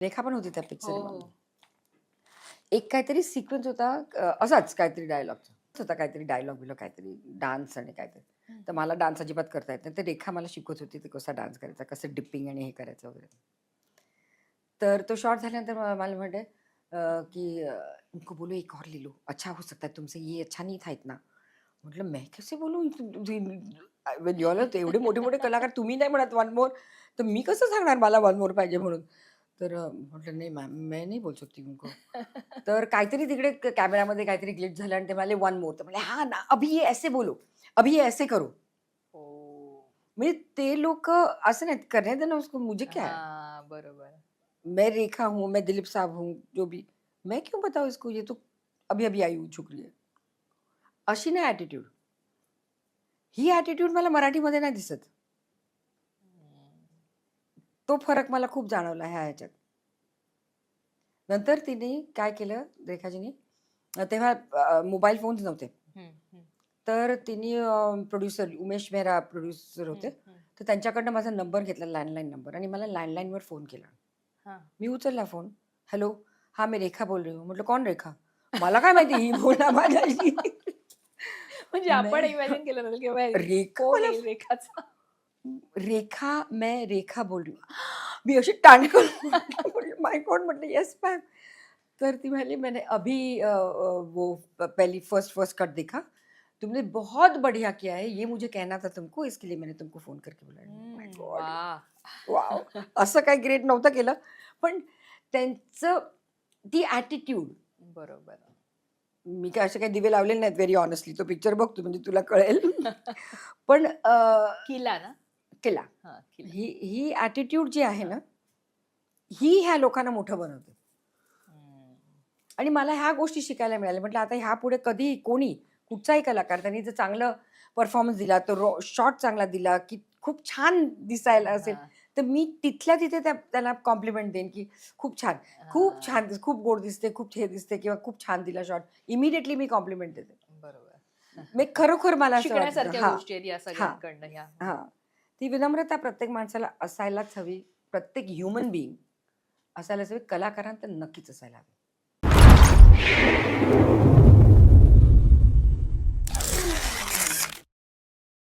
रेखा पण होती त्या हो पिक्चर हो एक काहीतरी सिक्वेन्स होता अ, असाच काहीतरी डायलॉगचा होता काहीतरी डायलॉग बिलॉग काहीतरी डान्स आणि काहीतरी हम्म. तर मला डान्स अजिबात करता येत नाही तर रेखा मला शिकवत होती ते कसा डान्स करायचा कसं डिपिंग आणि हे करायचं वगैरे तर तो शॉर्ट झाल्यानंतर म- मला म्हणते अ, की अ, इनको बोलो एक और ले लो अच्छा हो सकता है तुमसे ये अच्छा नहीं था इतना म्हटलं मैं कैसे बोलू एवढे मोठे मोठे कलाकार तुम्ही नाही म्हणत वन मोर तर मी कसं सांगणार मला वन मोर पाहिजे म्हणून तर अ, म्हटलं नाही मॅम मैं नाही बोल सकती उनको. तर काहीतरी तिकडे क- कॅमेरामध्ये काहीतरी ग्लिच झालं आणि ते मला वन मोर तर म्हणजे हा ना अभि ये ऐसे बोलो. अभि ये ऐसे करो. हो. म्हणजे ते लोक असं नाही करणे देना उसको मुझे क्या है? हा, बरोबर. मैं रेखा हूँ मैं दिलीप साहब हूँ जो भी. मैं क्यों बताऊँ इसको? ये तो अभी अभी आई हुई छोकरी अशी नाही ॲटिट्यूड ही ॲटिट्यूड मला मराठीमध्ये नाही दिसत. तो फरक मला खूप जाणवला ह्या ह्याच्यात. नंतर तिने काय केलं रेखाजीने? तेव्हा मोबाईल फोन्स नव्हते. तर तिने प्रोड्युसर उमेश मेहरा प्रोड्युसर होते. तर त्यांच्याकडनं माझा नंबर घेतला लँडलाईन नंबर आणि मला लँडलाईनवर फोन केला. मी उचलला फोन. हॅलो हा मी रेखा बोल रही हूँ म्हटलं कोण रेखा? मला काय माहिती ही बोला माझ्याशी. म्हणजे आपण. इमॅजिन केलं रेखा रेखाचा? रेखा मैं रेखा बोल रही हूँ। मी अशी टाण करून माय गॉड म्हटलं येस मॅम. तर ती म्हणाली मैंने अभी वो पहली फ़र्स्ट फ़र्स्ट कट देखा। तुमने बहुत बढ़िया किया है ये मुझे कहना था तुमको इसके लिए मैंने तुमको फ़ोन करके बोला। हम्म. वाव असं काही ग्रेट नव्हतं केलं. पण त्यांचं ती ॲटिट्यूड बरोबर. मी काय असे काही दिवे लावलेले नाहीत व्हेरी ऑनेस्टली तो पिक्चर बघतो म्हणजे तुला कळेल. पण किला ना? केला. हा ही ॲटिट्यूड जी आहे ना ही. ह्या लोकांना मोठं बनवते. आणि मला ह्या गोष्टी शिकायला मिळाल्या. म्हटलं आता ह्या पुढे कधी कोणी कुठचाही कलाकार त्यांनी जर चांगलं परफॉर्मन्स दिला तो शॉट चांगला दिला की खूप छान दिसायला असेल तर मी तिथल्या तिथे त्या त्याला कॉम्प्लिमेंट देईन की खूप छान खूप छान दिस खूप गोड दिसते खूप हे दिसते किंवा खूप छान दिला शॉट इमिडिएटली मी कॉम्प्लिमेंट देते. बरोबर. मी खरोखर मला शिकण्यासारख्या गोष्टी आहेत या सगळ्यांकडनं ह्या हा. ती विनम्रता प्रत्येक माणसाला असायलाच हवी. प्रत्येक ह्युमन बिईंग असायलाच हवी. कलाकारांत नक्कीच असायला हवी.